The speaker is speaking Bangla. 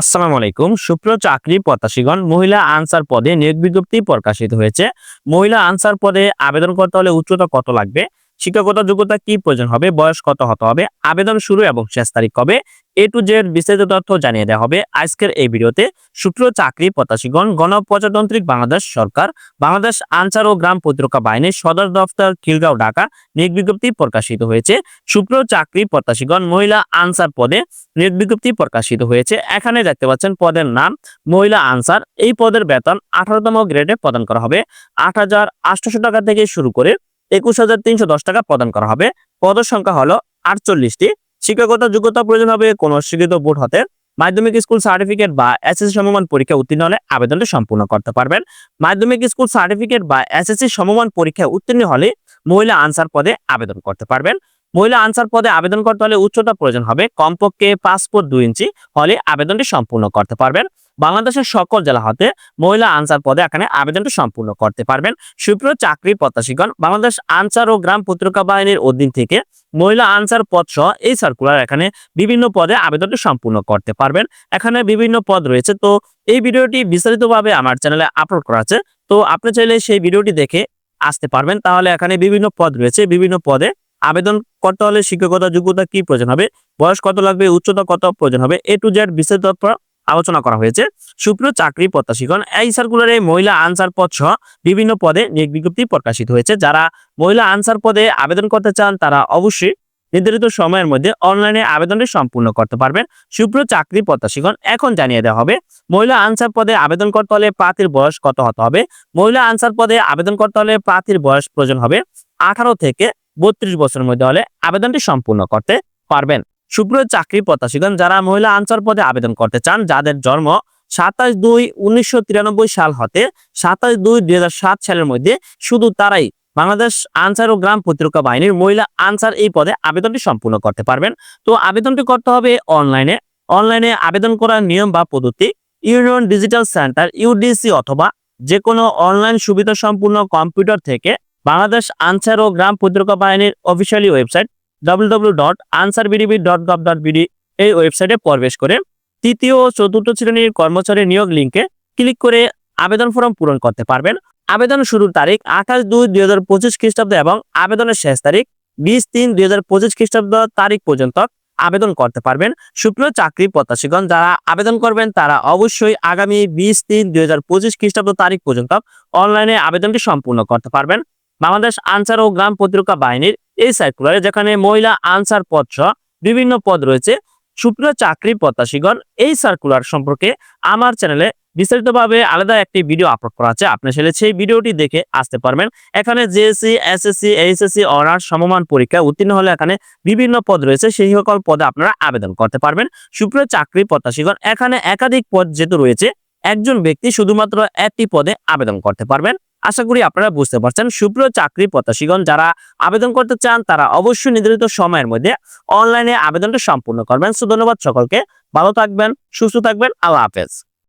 আসসালামু আলাইকুম। সুপ্রিয় চাকরি প্রত্যাশীগণ, মহিলা আনসার পদে নিয়োগ বিজ্ঞপ্তি প্রকাশিত হয়েছে। মহিলা আনসার পদে আবেদন করতে হলে উচ্চতা কত লাগবে? শিক্ষাগত যোগ্যতা কি প্রয়োজন হবে, বয়স কত হতে হবে, আবেদন শুরু এবং শেষ তারিখ কবে, এ টু জেড বিস্তারিত তথ্য জানিয়ে দেওয়া হবে আজকের এই ভিডিওতে। সুপ্রিয় চাকরি প্রত্যাশীগণ, গণপ্রজাতন্ত্রিক বাংলাদেশ সরকার, বাংলাদেশ আনসার ও গ্রাম প্রতিরক্ষা বাহিনীর সদর দফতর খিলগাঁও, ঢাকা, নিয়োগ বিজ্ঞপ্তি প্রকাশিত হয়েছে। সুপ্রিয় চাকরি প্রত্যাশীগণ, মহিলা আনসার পদে নিয়োগ বিজ্ঞপ্তি প্রকাশিত হয়েছে। এখানে দেখতে পাচ্ছেন পদের নাম মহিলা আনসার। এই পদের বেতন আঠারোতম গ্রেডে প্রদান করা হবে। আট টাকা থেকে শুরু করে একুশ হাজার তিনশো দশ টাকা প্রদান করা হবে। পদের সংখ্যা হলো আটচল্লিশটি। শিক্ষাগত যোগ্যতা প্রয়োজন হবে কোন স্বীকৃত বোর্ড হতে। মাধ্যমিক স্কুল সার্টিফিকেট বা এসএসসি সমমান পরীক্ষা উত্তীর্ণ হলে আবেদনটি সম্পূর্ণ করতে পারবেন। মাধ্যমিক স্কুল সার্টিফিকেট বা এসএসসি সমমান পরীক্ষায় উত্তীর্ণ হলে মহিলা আনসার পদে আবেদন করতে পারবেন। মহিলা আনসার পদে আবেদন করতে হলে উচ্চতা প্রয়োজন হবে। কমপক্ষে পাসপোর্ট দুই ইঞ্চি হলে আবেদনটি সম্পূর্ণ করতে পারবেন। বাংলাদেশের সকল জেলা হতে মহিলা আনসার পদে এখানে আবেদনটি সম্পূর্ণ করতে পারবেন। সুপ্রিয় চাকরি প্রত্যাশীগণ, বাংলাদেশ আনসার ও গ্রাম পত্রিকা বাহিনীর অধীন থেকে মহিলা আনসার পদ সহ এই সার্কুলার এখানে বিভিন্ন পদে আবেদনটি সম্পূর্ণ করতে পারবেন। এখানে বিভিন্ন পদ রয়েছে। তো এই ভিডিওটি বিস্তারিতভাবে আমার চ্যানেলে আপলোড করা আছে। তো আপনি চাইলে সেই ভিডিওটি দেখে আসতে পারবেন। তাহলে এখানে বিভিন্ন পদ রয়েছে। বিভিন্ন পদে আবেদন করতে হলে শিক্ষকতা যোগ্যতা কি প্রয়োজন হবে? বয়স কত লাগবে? উচ্চতা কত প্রয়োজন হবে? এ টু জেড বিস্তারিত আলোচনা করা হয়েছে। সুপ্রিয় চাকরি প্রত্যাশীগণ, এই সার্কুলারে মহিলা আনসার পদ সহ বিভিন্ন পদে নিয়োগ বিজ্ঞপ্তি প্রকাশিত হয়েছে। যারা মহিলা আনসার পদে আবেদন করতে চান, তারা অবশ্যই নির্ধারিত সময়ের মধ্যে অনলাইনে আবেদনটি সম্পূর্ণ করতে পারবেন। সুপ্রিয় চাকরি প্রত্যাশীগণ, এখন জানিয়ে দেওয়া হবে, মহিলা আনসার পদে আবেদন করতে হলে প্রার্থীর বয়স কত হতে হবে? মহিলা আনসার পদে আবেদন করতে হলে প্রার্থীর বয়স প্রয়োজন হবে আঠারো থেকে বত্রিশ বছরের মধ্যে হলে আবেদনটি সম্পূর্ণ করতে পারবেন। সুপ্রিয় চাকরি প্রত্যাশীগণ, যারা মহিলা আনসার পদে আবেদন করতে চান, যাদের জন্ম সাতাশ দুই উনিশশো সাল হতে সাতাশ দুই দুই সালের মধ্যে, শুধু তারাই বাংলাদেশ আনসার ও গ্রাম প্রতিরক্ষা বাহিনীর মহিলা আনসার এই পদে আবেদনটি সম্পূর্ণ করতে পারবেন। তো আবেদনটি করতে হবে অনলাইনে। অনলাইনে আবেদন করার নিয়ম বা পদ্ধতি, ইউনিয়ন ডিজিটাল সেন্টার, ইউডিসি অথবা যে কোনো অনলাইন সুবিধা সম্পূর্ণ কম্পিউটার থেকে বাংলাদেশ আনসার ও গ্রাম প্রতিরক্ষা বাহিনীর অফিসিয়ালি ওয়েবসাইট www.ansarbidibi.gov.bd এই ওয়েবসাইটে প্রবেশ করে তৃতীয় ও চতুর্থ শ্রেণির কর্মচারী নিয়োগ লিঙ্কে ক্লিক করে আবেদন ফর্ম পূরণ করতে পারবেন। আবেদন শুরুর তারিখ আঠাশ দুই দুই হাজার পঁচিশ খ্রিস্টাব্দ এবং আবেদনের শেষ তারিখ বিশ তিন দুই হাজার পঁচিশ খ্রিস্টাব্দ তারিখ পর্যন্ত আবেদন করতে পারবেন। সুপ্রিয় চাকরি প্রত্যাশীগণ যারা আবেদন করবেন তারা অবশ্যই আগামী বিশ তিন দুই হাজার পঁচিশ খ্রিস্টাব্দ তারিখ পর্যন্ত অনলাইনে আবেদনটি সম্পূর্ণ করতে পারবেন। বাংলাদেশ আনসার ও গ্রাম প্রতিরক্ষা বাহিনীর এই সার্কুলারে যেখানে মহিলা আনসার পদ সহ বিভিন্ন পদ রয়েছে, সুপ্রিয় চাকরি প্রত্যাশীগণ, এই সার্কুলার সম্পর্কে আমার চ্যানেলে বিস্তারিতভাবে আলাদা একটি ভিডিও আপলোড করা আছে। আপনি চাইলে সেই ভিডিওটি দেখে আসতে পারবেন। এখানে জেএসসি এসএসসি এইচএসসি অনার্স সমমান পরীক্ষা উত্তীর্ণ হলে এখানে বিভিন্ন পদ রয়েছে। সেই সকল পদে আপনারা আবেদন করতে পারবেন। সুপ্রিয় চাকরি প্রত্যাশীগণ, এখানে একাধিক পদ যেহেতু রয়েছে, একজন ব্যক্তি শুধুমাত্র একটি পদে আবেদন করতে পারবেন। আশা করি আপনারা বুঝতে পারছেন। সুপ্রিয় চাকরি প্রত্যাশীগণ, যারা আবেদন করতে চান, তারা অবশ্যই নির্ধারিত সময়ের মধ্যে অনলাইনে আবেদনটা সম্পূর্ণ করবেন। সো ধন্যবাদ সকলকে। ভালো থাকবেন, সুস্থ থাকবেন। আল্লাহ হাফেজ।